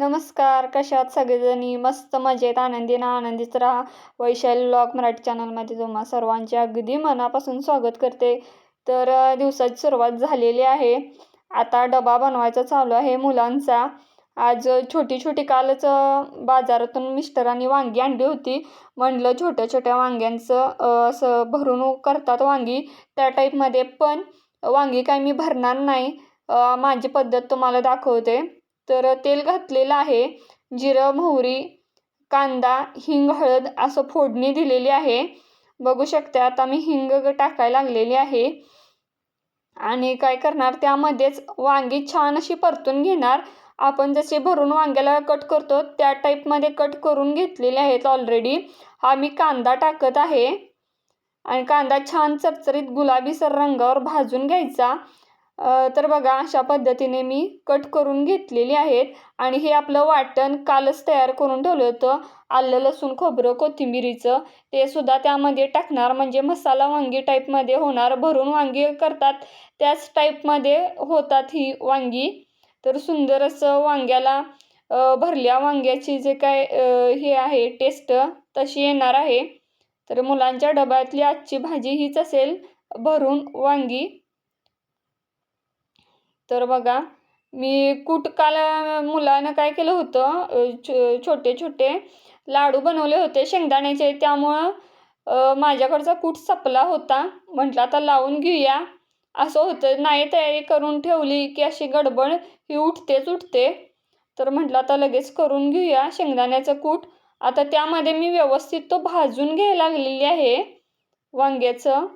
नमस्कार कशात सगळेजणी? मस्त मजेत आनंदी ना आनंदीच राहा. वैशाली ब्लॉग मराठी चॅनलमध्ये तुम्हा सर्वांचे अगदी मनापासून स्वागत करते. तर दिवसाची सुरुवात झालेली आहे. आता डबा बनवायचा चालू आहे मुलांचा. आज छोटी छोटी कालच बाजारातून मिस्टरांनी वांगी आणली होती. म्हणलं छोट्या छोट्या वांग्यांचं असं भरून करतात वांगी त्या टाईपमध्ये पण वांगी काय मी भरणार नाही. माझी पद्धत तुम्हाला दाखवते. तर तेल घातलेलं आहे. जिरं मोहरी कांदा हिंग हळद असं फोडणी दिलेली आहे. बघू शकते आता मी हिंग टाकायला लागलेली आहे. आणि काय करणार त्यामध्येच वांगी छान अशी परतून घेणार. आपण जसे भरून वांग्याला कट करतो त्या टाईपमध्ये कट करून घेतलेले आहेत ऑलरेडी हा मी कांदा टाकत आहे. आणि कांदा छान चरचरीत गुलाबीसर रंगावर भाजून घ्यायचा. तर बघा अशा पद्धतीने मी कट करून घेतलेली आहेत. आणि हे आपलं वाटण कालच तयार करून ठेवलं होतं. आलं लसूण खोबरं कोथिंबिरीचं ते सुद्धा त्यामध्ये टाकणार. म्हणजे मसाला वांगी टाईपमध्ये होणार. भरून वांगी करतात. त्याच टाईपमध्ये होतात ही वांगी. तर सुंदर असं वांग्याला भरल्या वांग्याची जे काय हे आहे टेस्ट तशी येणार आहे. तर मुलांच्या डब्यातली आजची भाजी हीच असेल. भरून वांगी. तर बघा मी कूट काल मुलानं काय केलं होतं छो छोटे छोटे लाडू बनवले होते शेंगदाण्याचे. त्यामुळं माझ्याकडचा कूट सपला होता. म्हटलं आता लावून घेऊया. असं होतं. नाही तयारी करून ठेवली की अशी गडबड ही उठतेच उठते. तर म्हटलं आता लगेच करून घेऊया शेंगदाण्याचं कूट. आता त्यामध्ये मी व्यवस्थित तो भाजून घ्यायला लागलेली आहे. वांग्याचं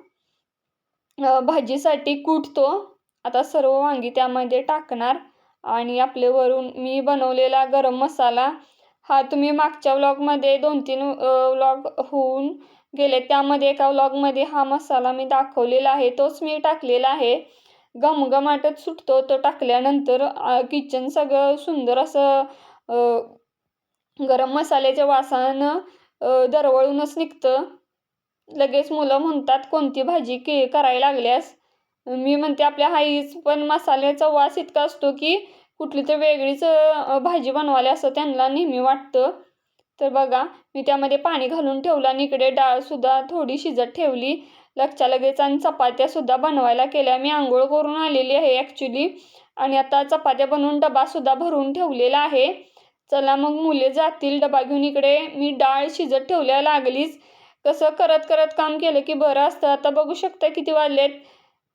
भाजीसाठी कूट तो. आता सर्व वांगी त्यामध्ये टाकणार आणि आपले वरून मी बनवलेला गरम मसाला हा तुम्ही मागच्या व्लॉगमध्ये दोन तीन व्लॉग होऊन गेले. त्यामध्ये एका व्लॉगमध्ये हा मसाला मी दाखवलेला आहे. तोच मी टाकलेला आहे. घमघमाटच सुटतो तो टाकल्यानंतर किचन सगळं सुंदर असं गरम मसाल्याच्या वासानं दरवळूनच निघतं. लगेच मुलं म्हणतात कोणती भाजी के करायला लागल्यास? मी म्हणते आपल्या आईच पण मसाल्याचा वास इतका असतो की कुठली तर वेगळीच भाजी बनवायला असं त्यांना नेहमी वाटतं. तर बघा मी त्यामध्ये पाणी घालून ठेवलं आणि इकडे डाळसुद्धा थोडी शिजत ठेवली. लगच्या लगेच आणि चपात्यासुद्धा बनवायला केल्या. मी आंघोळ करून आलेली आहे ॲक्च्युली आणि आता चपात्या बनवून डबासुद्धा भरून ठेवलेला आहे. चला मग मुले जातील डबा घेऊन इकडे. मी डाळ शिजत ठेवल्या लागलीच. कसं करत करत काम केलं की बरं असतं. आता बघू शकता किती वाजलेत.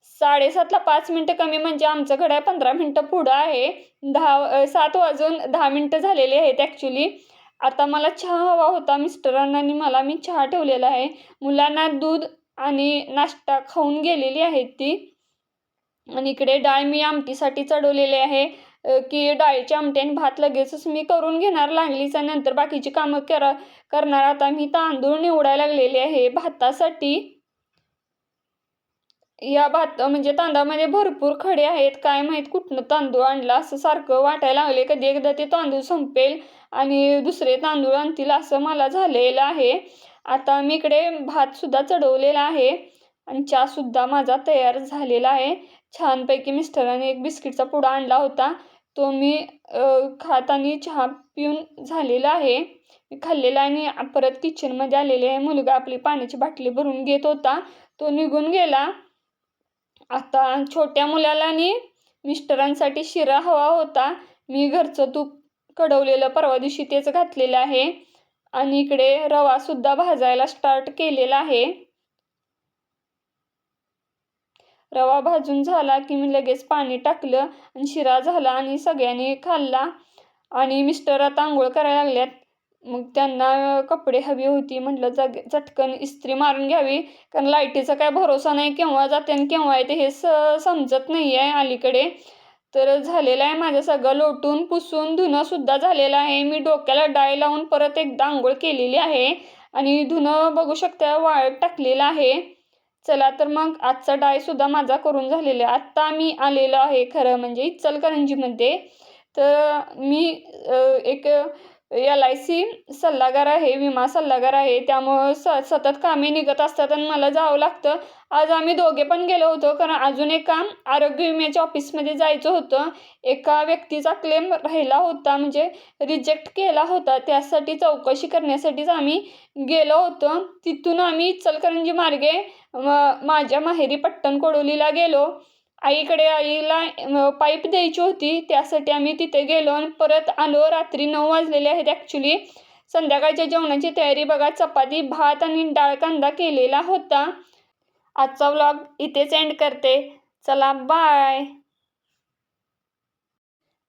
साडेसातला पाच मिनटं कमी म्हणजे आमचं घड्याळ पंधरा मिनटं पुढं आहे. दहा सात वाजून दहा मिनटं झालेली आहेत ॲक्च्युली आता मला चहा हवा होता मिस्टरांना मला मी चहा ठेवलेला आहे. मुलांना दूध आणि नाश्ता खाऊन गेलेली आहेत ती. आणि इकडे डाळ मी आमटीसाठी चढवलेली आहे. की डाळीची आमटी आणि भात लगेचच मी करून घेणार. लागलीच नंतर बाकीची कामं करा करणार. आता मी तांदूळ निवडायला लागलेले आहे भातासाठी. या भात म्हणजे तांदळामध्ये भरपूर खडे आहेत. काय माहीत कुठनं तांदूळ आणला? असं सारखं वाटायला लागले कधी एकदा ते तांदूळ संपेल आणि दुसरे तांदूळ आणतील असं मला झालेलं आहे. आता मी इकडे भातसुद्धा चढवलेला आहे आणि चहासुद्धा माझा तयार झालेला आहे. छानपैकी मिस्टरांनी एक बिस्किटचा पुडा आणला होता. तो मी खात आणि चहा पिऊन झालेला आहे. मी खाल्लेला आणि परत किचनमध्ये आलेले आहे. मुलगा आपली पाण्याची बाटली भरून घेत होता. तो निघून गेला. आता छोट्या मुलाला आणि मिस्टरांसाठी शिरा हवा होता. मी घरचं तूप कढवलेलं परवा दिवशी तेच घातलेलं आहे. आणि इकडे रवासुद्धा भाजायला स्टार्ट केलेला आहे. रवा भाजून झाला की मी लगेच पाणी टाकलं आणि शिरा झाला आणि सगळ्यांनी खाल्ला. आणि मिस्टर आता आंघोळ करायला लागल्यात. मग त्यांना कपडे हवी होती म्हटलं जग चटकन इस्त्री मारून घ्यावी. कारण लाईटीचा काय भरोसा नाही केव्हा जाते आणि केव्हा येते हे स समजत नाही आहे अलीकडे. तर झालेलं आहे माझं सगळं लोटून पुसून धुणंसुद्धा झालेलं आहे. मी डोक्याला डाय लावून परत एकदा आंघोळ केलेली आहे. आणि धुणं बघू शकता वाळत टाकलेलं आहे. चला तर मग आजचा डायसुद्धा माझा करून झालेला आहे. आत्ता मी आलेलो आहे खरं म्हणजे इचलकरंजीमध्ये. तर मी एक एल आय सी सल्लागार आहे विमा सल्लागार आहे. त्यामुळं स सतत कामे निघत असतात आणि मला जावं लागतं. आज आम्ही दोघे पण गेलो होतो कारण अजून एक काम आरोग्य विम्याच्या ऑफिसमध्ये जायचं होतं. एका व्यक्तीचा क्लेम राहिला होता म्हणजे रिजेक्ट केला होता. त्यासाठी चौकशी करण्यासाठीच आम्ही गेलो होतो. तिथून आम्ही इचलकरंजी मार्गे म- माझ्या माहेरी पट्टण कोडोलीला गेलो. आईकडे आईला पाईप द्यायची होती. त्यासाठी आम्ही तिथे गेलो आणि परत आलो. रात्री नऊ वाजलेले आहेत ॲक्च्युली संध्याकाळच्या जेवणाची तयारी बघा. चपाती भात आणि डाळ कांदा केलेला होता. आजचा व्लॉग इथेच एंड करते. चला बाय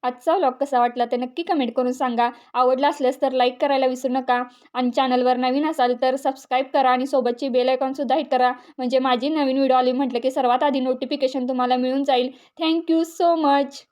आजचा व्लॉग कसा वाटला ते नक्की कमेंट करून सांगा. आवडला असल्यास तर लाईक करायला विसरू नका. आणि चॅनलवर नवीन असाल तर सबस्क्राईब करा आणि सोबतची बेल आयकॉनसुद्धा हिट करा. म्हणजे माझी नवीन व्हिडिओ आली म्हटलं की सर्वात आधी नोटिफिकेशन तुम्हाला मिळून जाईल. Thank you so much